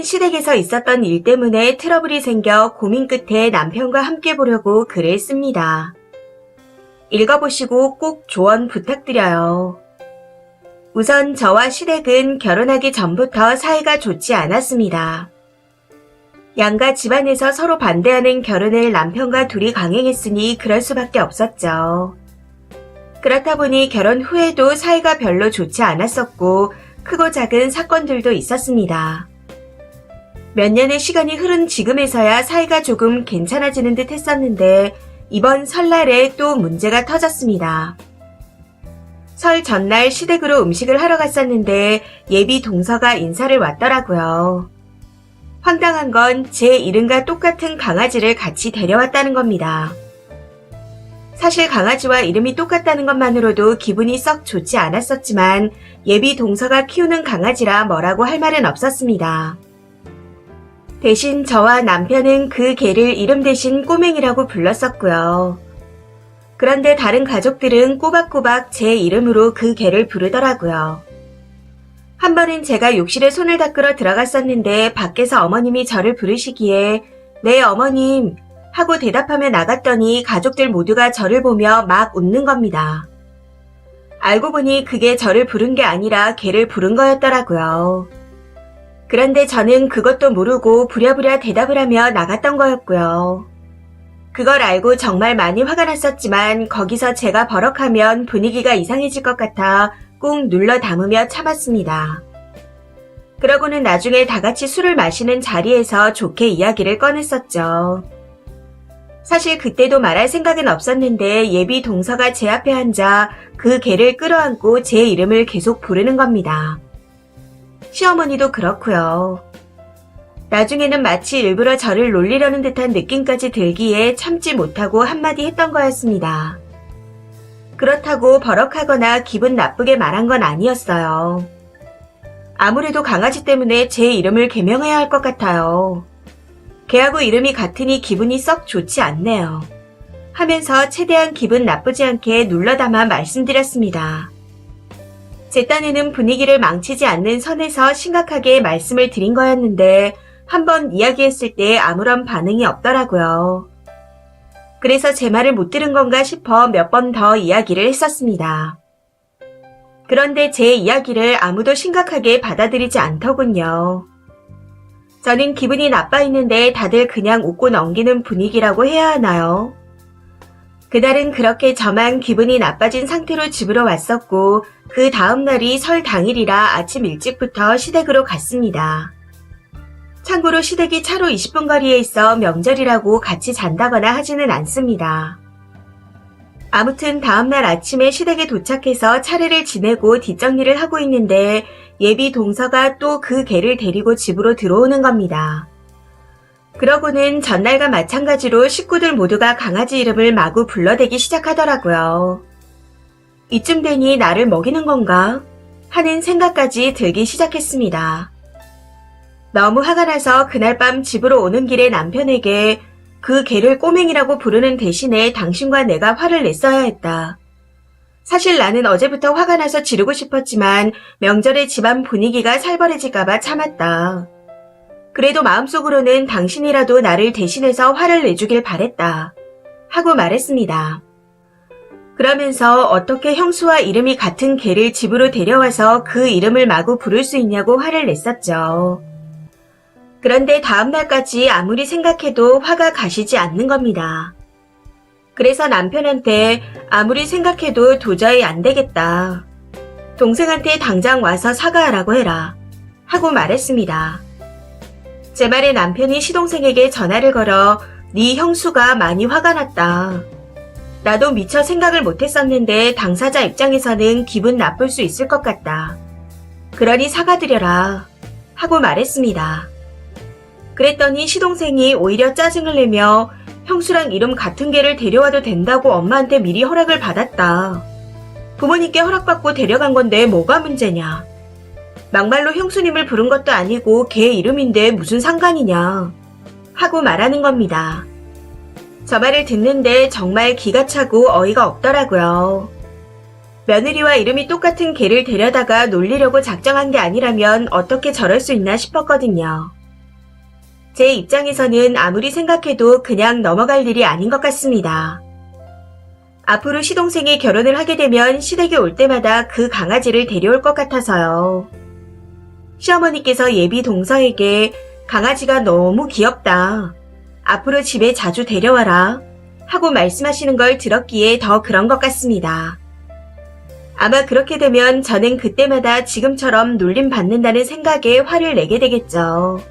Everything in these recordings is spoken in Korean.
시댁에서 있었던 일 때문에 트러블이 생겨 고민 끝에 남편과 함께 보려고 글을 씁니다. 읽어보시고 꼭 조언 부탁드려요. 우선 저와 시댁은 결혼하기 전부터 사이가 좋지 않았습니다. 양가 집안에서 서로 반대하는 결혼을 남편과 둘이 강행했으니 그럴 수밖에 없었죠. 그렇다 보니 결혼 후에도 사이가 별로 좋지 않았었고 크고 작은 사건들도 있었습니다. 몇 년의 시간이 흐른 지금에서야 사이가 조금 괜찮아지는 듯 했었는데 이번 설날에 또 문제가 터졌습니다. 설 전날 시댁으로 음식을 하러 갔었는데 예비 동서가 인사를 왔더라고요. 황당한 건 제 이름과 똑같은 강아지를 같이 데려왔다는 겁니다. 사실 강아지와 이름이 똑같다는 것만으로도 기분이 썩 좋지 않았었지만 예비 동서가 키우는 강아지라 뭐라고 할 말은 없었습니다. 대신 저와 남편은 그 개를 이름 대신 꼬맹이라고 불렀었고요. 그런데 다른 가족들은 꼬박꼬박 제 이름으로 그 개를 부르더라고요. 한 번은 제가 욕실에 손을 닦으러 들어갔었는데 밖에서 어머님이 저를 부르시기에 네 어머님 하고 대답하며 나갔더니 가족들 모두가 저를 보며 막 웃는 겁니다. 알고 보니 그게 저를 부른 게 아니라 개를 부른 거였더라고요. 그런데 저는 그것도 모르고 부랴부랴 대답을 하며 나갔던 거였고요. 그걸 알고 정말 많이 화가 났었지만 거기서 제가 버럭하면 분위기가 이상해질 것 같아 꾹 눌러 담으며 참았습니다. 그러고는 나중에 다 같이 술을 마시는 자리에서 좋게 이야기를 꺼냈었죠. 사실 그때도 말할 생각은 없었는데 예비 동서가 제 앞에 앉아 그 개를 끌어안고 제 이름을 계속 부르는 겁니다. 시어머니도 그렇고요. 나중에는 마치 일부러 저를 놀리려는 듯한 느낌까지 들기에 참지 못하고 한마디 했던 거였습니다. 그렇다고 버럭하거나 기분 나쁘게 말한 건 아니었어요. 아무래도 강아지 때문에 제 이름을 개명해야 할 것 같아요. 개하고 이름이 같으니 기분이 썩 좋지 않네요. 하면서 최대한 기분 나쁘지 않게 눌러담아 말씀드렸습니다. 제 딴에는 분위기를 망치지 않는 선에서 심각하게 말씀을 드린 거였는데 한번 이야기했을 때 아무런 반응이 없더라고요. 그래서 제 말을 못 들은 건가 싶어 몇 번 더 이야기를 했었습니다. 그런데 제 이야기를 아무도 심각하게 받아들이지 않더군요. 저는 기분이 나빠 있는데 다들 그냥 웃고 넘기는 분위기라고 해야 하나요? 그날은 그렇게 저만 기분이 나빠진 상태로 집으로 왔었고 그 다음날이 설 당일이라 아침 일찍부터 시댁으로 갔습니다. 참고로 시댁이 차로 20분 거리에 있어 명절이라고 같이 잔다거나 하지는 않습니다. 아무튼 다음날 아침에 시댁에 도착해서 차례를 지내고 뒷정리를 하고 있는데 예비 동서가 또 그 개를 데리고 집으로 들어오는 겁니다. 그러고는 전날과 마찬가지로 식구들 모두가 강아지 이름을 마구 불러대기 시작하더라고요. 이쯤 되니 나를 먹이는 건가? 하는 생각까지 들기 시작했습니다. 너무 화가 나서 그날 밤 집으로 오는 길에 남편에게 그 개를 꼬맹이라고 부르는 대신에 당신과 내가 화를 냈어야 했다. 사실 나는 어제부터 화가 나서 지르고 싶었지만 명절에 집안 분위기가 살벌해질까봐 참았다. 그래도 마음속으로는 당신이라도 나를 대신해서 화를 내주길 바랬다. 하고 말했습니다. 그러면서 어떻게 형수와 이름이 같은 개를 집으로 데려와서 그 이름을 마구 부를 수 있냐고 화를 냈었죠. 그런데 다음날까지 아무리 생각해도 화가 가시지 않는 겁니다. 그래서 남편한테 아무리 생각해도 도저히 안 되겠다. 동생한테 당장 와서 사과하라고 해라. 하고 말했습니다. 제 말에 남편이 시동생에게 전화를 걸어 네 형수가 많이 화가 났다. 나도 미처 생각을 못했었는데 당사자 입장에서는 기분 나쁠 수 있을 것 같다. 그러니 사과드려라. 하고 말했습니다. 그랬더니 시동생이 오히려 짜증을 내며 형수랑 이름 같은 개를 데려와도 된다고 엄마한테 미리 허락을 받았다. 부모님께 허락받고 데려간 건데 뭐가 문제냐. 막말로 형수님을 부른 것도 아니고 개 이름인데 무슨 상관이냐. 하고 말하는 겁니다. 저 말을 듣는데 정말 기가 차고 어이가 없더라고요. 며느리와 이름이 똑같은 개를 데려다가 놀리려고 작정한 게 아니라면 어떻게 저럴 수 있나 싶었거든요. 제 입장에서는 아무리 생각해도 그냥 넘어갈 일이 아닌 것 같습니다. 앞으로 시동생이 결혼을 하게 되면 시댁에 올 때마다 그 강아지를 데려올 것 같아서요. 시어머니께서 예비 동서에게 강아지가 너무 귀엽다. 앞으로 집에 자주 데려와라. 하고 말씀하시는 걸 들었기에 더 그런 것 같습니다. 아마 그렇게 되면 저는 그때마다 지금처럼 놀림 받는다는 생각에 화를 내게 되겠죠.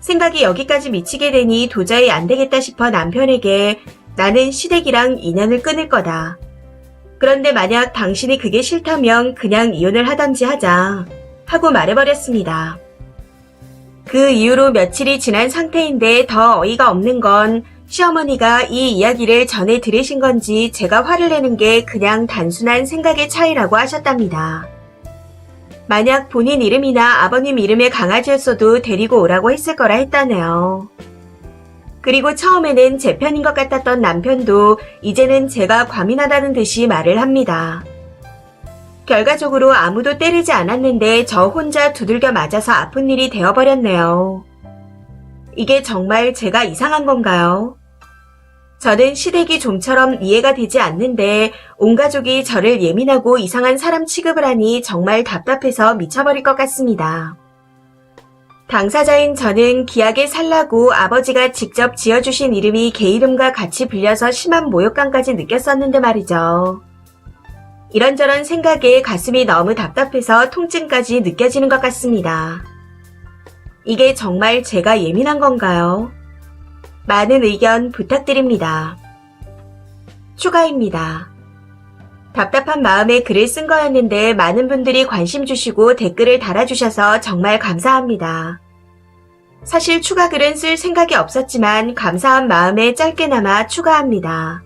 생각이 여기까지 미치게 되니 도저히 안 되겠다 싶어 남편에게 나는 시댁이랑 인연을 끊을 거다. 그런데 만약 당신이 그게 싫다면 그냥 이혼을 하던지 하자. 하고 말해버렸습니다. 그 이후로 며칠이 지난 상태인데 더 어이가 없는 건 시어머니가 이 이야기를 전해 들으신 건지 제가 화를 내는 게 그냥 단순한 생각의 차이라고 하셨답니다. 만약 본인 이름이나 아버님 이름의 강아지였어도 데리고 오라고 했을 거라 했다네요. 그리고 처음에는 제 편인 것 같았던 남편도 이제는 제가 과민하다는 듯이 말을 합니다. 결과적으로 아무도 때리지 않았는데 저 혼자 두들겨 맞아서 아픈 일이 되어버렸네요. 이게 정말 제가 이상한 건가요? 저는 시댁이 좀처럼 이해가 되지 않는데 온 가족이 저를 예민하고 이상한 사람 취급을 하니 정말 답답해서 미쳐버릴 것 같습니다. 당사자인 저는 기약에 살라고 아버지가 직접 지어주신 이름이 개 이름과 같이 불려서 심한 모욕감까지 느꼈었는데 말이죠. 이런저런 생각에 가슴이 너무 답답해서 통증까지 느껴지는 것 같습니다. 이게 정말 제가 예민한 건가요? 많은 의견 부탁드립니다. 추가입니다. 답답한 마음에 글을 쓴 거였는데 많은 분들이 관심 주시고 댓글을 달아주셔서 정말 감사합니다. 사실 추가 글은 쓸 생각이 없었지만 감사한 마음에 짧게나마 추가합니다.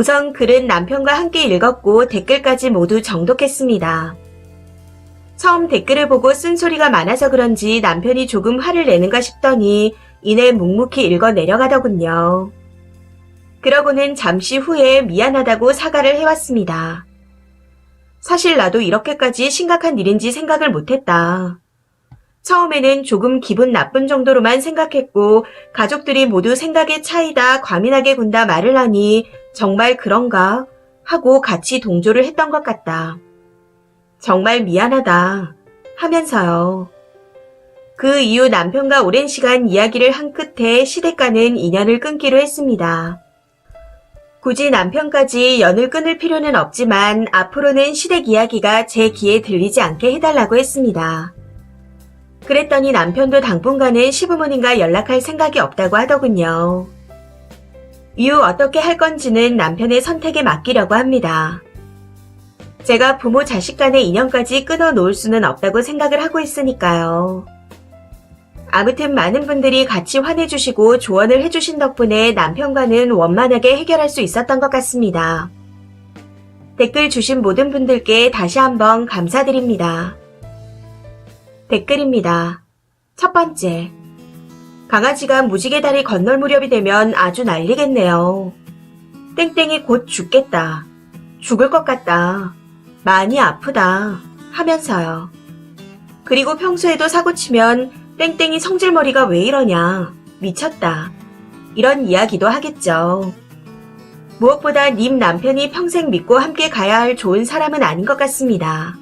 우선 글은 남편과 함께 읽었고 댓글까지 모두 정독했습니다. 처음 댓글을 보고 쓴 소리가 많아서 그런지 남편이 조금 화를 내는가 싶더니 이내 묵묵히 읽어 내려가더군요. 그러고는 잠시 후에 미안하다고 사과를 해왔습니다. 사실 나도 이렇게까지 심각한 일인지 생각을 못했다. 처음에는 조금 기분 나쁜 정도로만 생각했고 가족들이 모두 생각의 차이다 과민하게 군다 말을 하니 정말 그런가 하고 같이 동조를 했던 것 같다. 정말 미안하다 하면서요. 그 이후 남편과 오랜 시간 이야기를 한 끝에 시댁과는 인연을 끊기로 했습니다. 굳이 남편까지 연을 끊을 필요는 없지만 앞으로는 시댁 이야기가 제 귀에 들리지 않게 해달라고 했습니다. 그랬더니 남편도 당분간은 시부모님과 연락할 생각이 없다고 하더군요. 이후 어떻게 할 건지는 남편의 선택에 맡기려고 합니다. 제가 부모 자식 간의 인연까지 끊어 놓을 수는 없다고 생각을 하고 있으니까요. 아무튼 많은 분들이 같이 환해주시고 조언을 해주신 덕분에 남편과는 원만하게 해결할 수 있었던 것 같습니다. 댓글 주신 모든 분들께 다시 한번 감사드립니다. 댓글입니다. 첫 번째. 강아지가 무지개 다리 건널 무렵이 되면 아주 난리겠네요. 땡땡이 곧 죽겠다. 죽을 것 같다. 많이 아프다. 하면서요. 그리고 평소에도 사고치면 땡땡이 성질머리가 왜 이러냐. 미쳤다. 이런 이야기도 하겠죠. 무엇보다 님 남편이 평생 믿고 함께 가야 할 좋은 사람은 아닌 것 같습니다.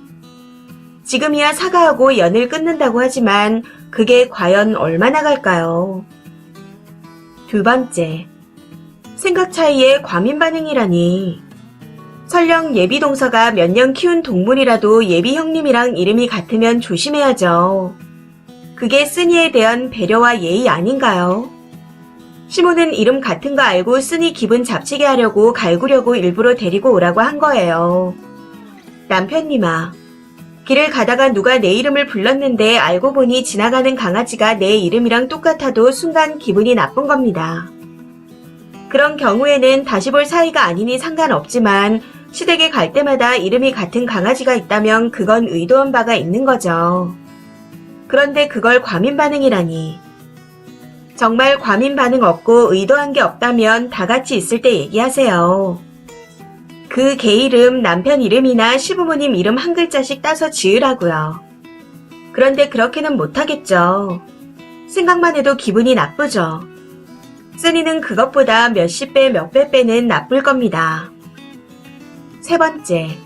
지금이야 사과하고 연을 끊는다고 하지만 그게 과연 얼마나 갈까요? 두 번째. 생각 차이에 과민 반응이라니. 설령 예비 동서가 몇 년 키운 동물이라도 예비 형님이랑 이름이 같으면 조심해야죠. 그게 쓰니에 대한 배려와 예의 아닌가요? 시모는 이름 같은 거 알고 쓰니 기분 잡치게 하려고 갈구려고 일부러 데리고 오라고 한 거예요. 남편님아, 길을 가다가 누가 내 이름을 불렀는데 알고 보니 지나가는 강아지가 내 이름이랑 똑같아도 순간 기분이 나쁜 겁니다. 그런 경우에는 다시 볼 사이가 아니니 상관없지만 시댁에 갈 때마다 이름이 같은 강아지가 있다면 그건 의도한 바가 있는 거죠. 그런데 그걸 과민 반응이라니. 정말 과민 반응 없고 의도한 게 없다면 다 같이 있을 때 얘기하세요. 그 개 이름, 남편 이름이나 시부모님 이름 한 글자씩 따서 지으라고요. 그런데 그렇게는 못하겠죠. 생각만 해도 기분이 나쁘죠. 쓰니는 그것보다 몇십 배, 몇배 빼는 나쁠 겁니다. 세 번째.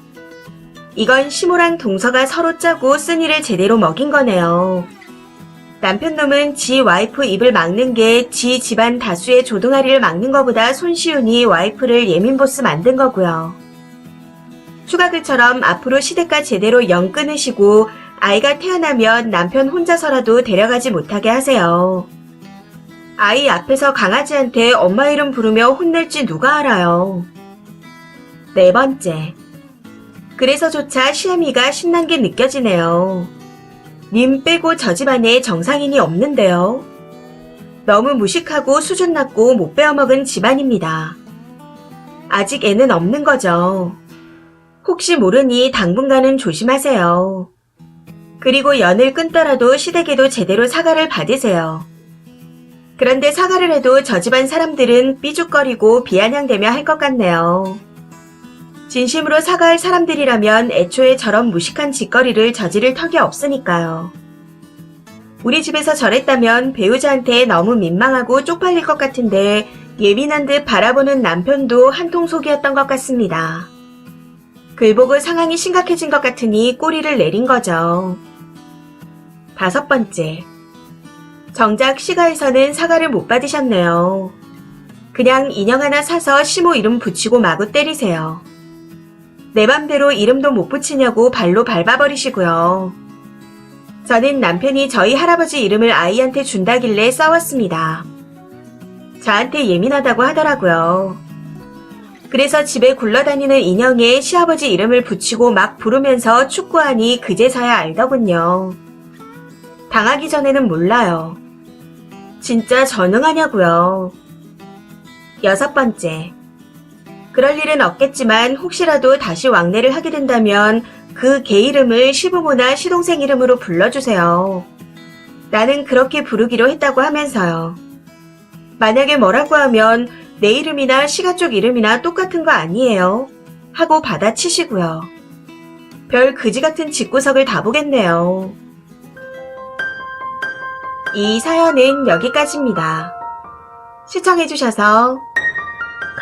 이건 시모랑 동서가 서로 짜고 쓰니를 제대로 먹인 거네요. 남편 놈은 지 와이프 입을 막는 게 지 집안 다수의 조동아리를 막는 것보다 손쉬우니 와이프를 예민보스 만든 거고요. 추가글처럼 앞으로 시댁과 제대로 연 끊으시고 아이가 태어나면 남편 혼자서라도 데려가지 못하게 하세요. 아이 앞에서 강아지한테 엄마 이름 부르며 혼낼지 누가 알아요. 네 번째. 그래서조차 시애미가 신난 게 느껴지네요. 님 빼고 저 집안에 정상인이 없는데요. 너무 무식하고 수준 낮고 못 배워먹은 집안입니다. 아직 애는 없는 거죠. 혹시 모르니 당분간은 조심하세요. 그리고 연을 끊더라도 시댁에도 제대로 사과를 받으세요. 그런데 사과를 해도 저 집안 사람들은 삐죽거리고 비아냥대며 할 것 같네요. 진심으로 사과할 사람들이라면 애초에 저런 무식한 짓거리를 저지를 턱이 없으니까요. 우리 집에서 저랬다면 배우자한테 너무 민망하고 쪽팔릴 것 같은데 예민한 듯 바라보는 남편도 한통 속이었던 것 같습니다. 글 보고 상황이 심각해진 것 같으니 꼬리를 내린 거죠. 다섯 번째. 정작 시가에서는 사과를 못 받으셨네요. 그냥 인형 하나 사서 시모 이름 붙이고 마구 때리세요. 내 맘대로 이름도 못 붙이냐고 발로 밟아버리시고요. 저는 남편이 저희 할아버지 이름을 아이한테 준다길래 싸웠습니다. 저한테 예민하다고 하더라고요. 그래서 집에 굴러다니는 인형에 시아버지 이름을 붙이고 막 부르면서 축구하니 그제서야 알더군요. 당하기 전에는 몰라요. 진짜 전응하냐고요. 여섯 번째. 그럴 일은 없겠지만 혹시라도 다시 왕래를 하게 된다면 그 개 이름을 시부모나 시동생 이름으로 불러주세요. 나는 그렇게 부르기로 했다고 하면서요. 만약에 뭐라고 하면 내 이름이나 시가 쪽 이름이나 똑같은 거 아니에요. 하고 받아치시고요. 별 그지 같은 집구석을 다 보겠네요. 이 사연은 여기까지입니다. 시청해주셔서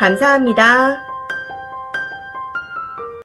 감사합니다.